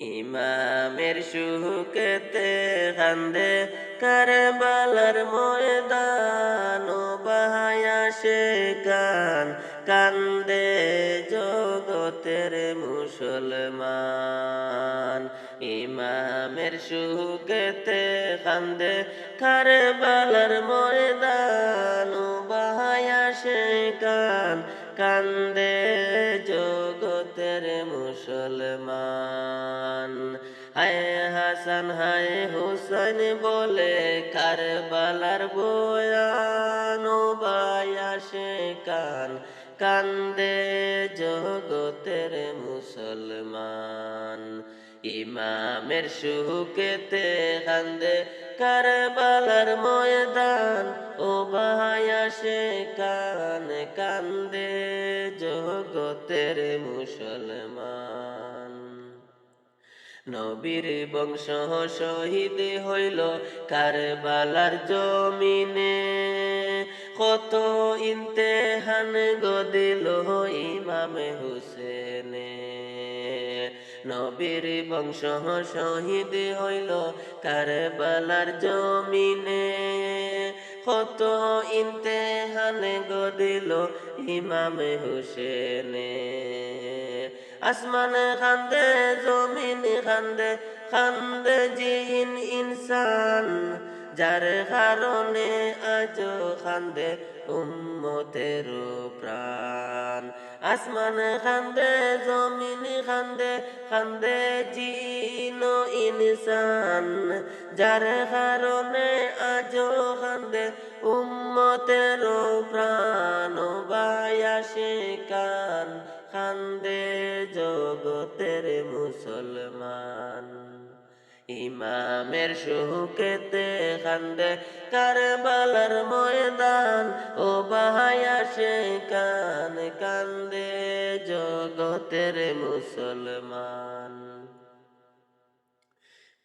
ইমামের সুখেতে কান্দে কারবালার ময়দান, ও বাহায়া সে কান কান্দে জগতের মুসলমান। ইমামের সুখেতে কান্দে কারবালার ময়দান, ও বাহায়া সে কান কান্দে জগতের মুসলমান। হায় হাসান, হায় হুসেন বলে কারবালার বালার ও বায়াসে কান কান্দে জগতের মুসলমান। ইমামের সুখেতে কান্দে কারবালার ময়দান, ও বায়াসে কান কান্দে জগতের মুসলমান। নবীর বংশ শহীদ হইল কারবালার জমিনে, কত ইন্তেহান গদিল ইমাম হুসেনে নবীর বংশ শহীদ হইল কারবালার জমিনে। কত ইন্তেহান গদিল ইমাম হুসেনে আসমান খান্দে, জমিন খান্দে খান্দে জিন ইনসান। যার কারণে আজ খান্দে উম্মতের প্রাণ। আসমান খান্দে, জমিন খান্দে খান্দে জিন ইনসান। যার কারণে আজ খান্দে উম্মতের প্রাণ বায়াসে কান খান্দে জগতের মুসলমান। ইমামের সুখেতে খান্দে কারবালার ময়দান, ও বাহায়া সে কান কান্দে জগতের মুসলমান।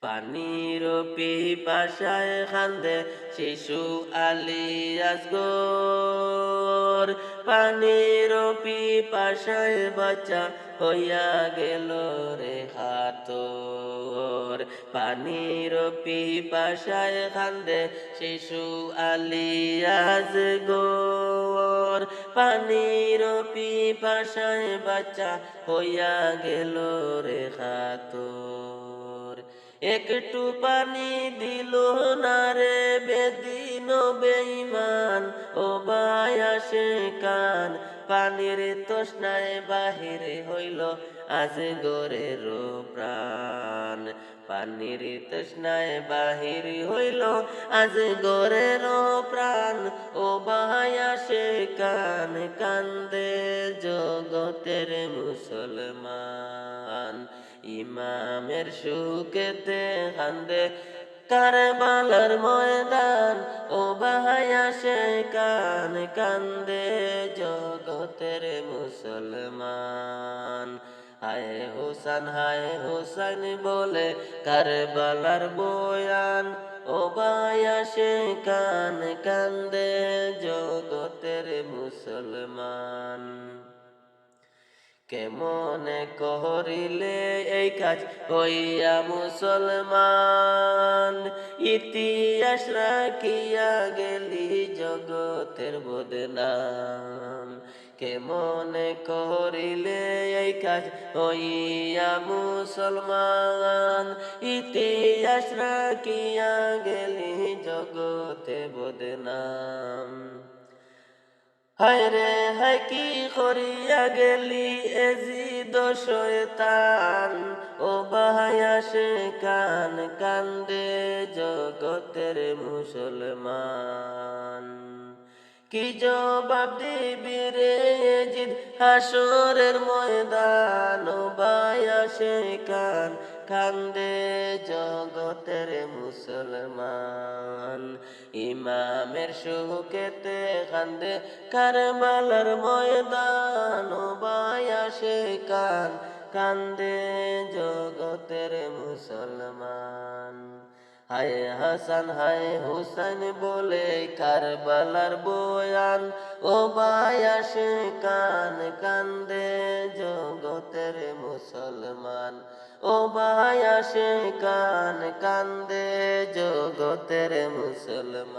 পানির পিপাসায় খান্দে শিশু আলিয়াস গোর পানির পিপাসায় বাচ্চা হইয়া গেল রে হাতর পানির পিপাসায় খান্দে শিশু আলিয়াজ গোর পানির পিপাসায় বাচ্চা হইয়া গেল রে হাতর একটু পানি দিল না রে বেদিন বেইমান ও বায়াসে কান পানির তৃষ্ণায় বাহিরে হইল। আজ গোরের প্রাণ পানির তৃষ্ণায় বাহির হইল। আজ গোরের প্রাণ, ও বায়াসে কান কান্দে জগতের মুসলমান। ইমামের সুখেতে কান্দে কারবালার ময়দান, ও বাহায়া সে কান কান্দে মুসলমান। হায় হোসান হায় হোসান বলে কারবালার বয়ান। ও বায়া সে কান কান্দে জগতের মুসলমান। কেমনে করিলে এই কাজ হইয়া মুসলমান? ইতিহাস রাখিয়া গেলি জগতের বদনাম। কেমনে করিলে এই কাজ হইয়া মুসলমান। ইতিহাস রাখিয়া গেলি জগতে বদনাম। হায় রে, হায়, কি করিয়া গেলি এজি দশয়তান ও বাহায়া সে কান কান্দে জগতের মুসলমান। কি জবাব দিবি রে জিদ? হাসরের ময়দান ও বায়া সে কান কান্দে জগতের মুসলমান। ইমামের সুখেতে কান্দে কারবালার ময়দান ও বায়া সে কান কান্দে জগতের মুসলমান। হায় হাসান, হায় হুসেন বলে কারবালার বয়ান। ও বায়াসে কান কান্দে জগতের মুসলমান। ও বায়াসে কান কান্দে জগতের মুসলমান।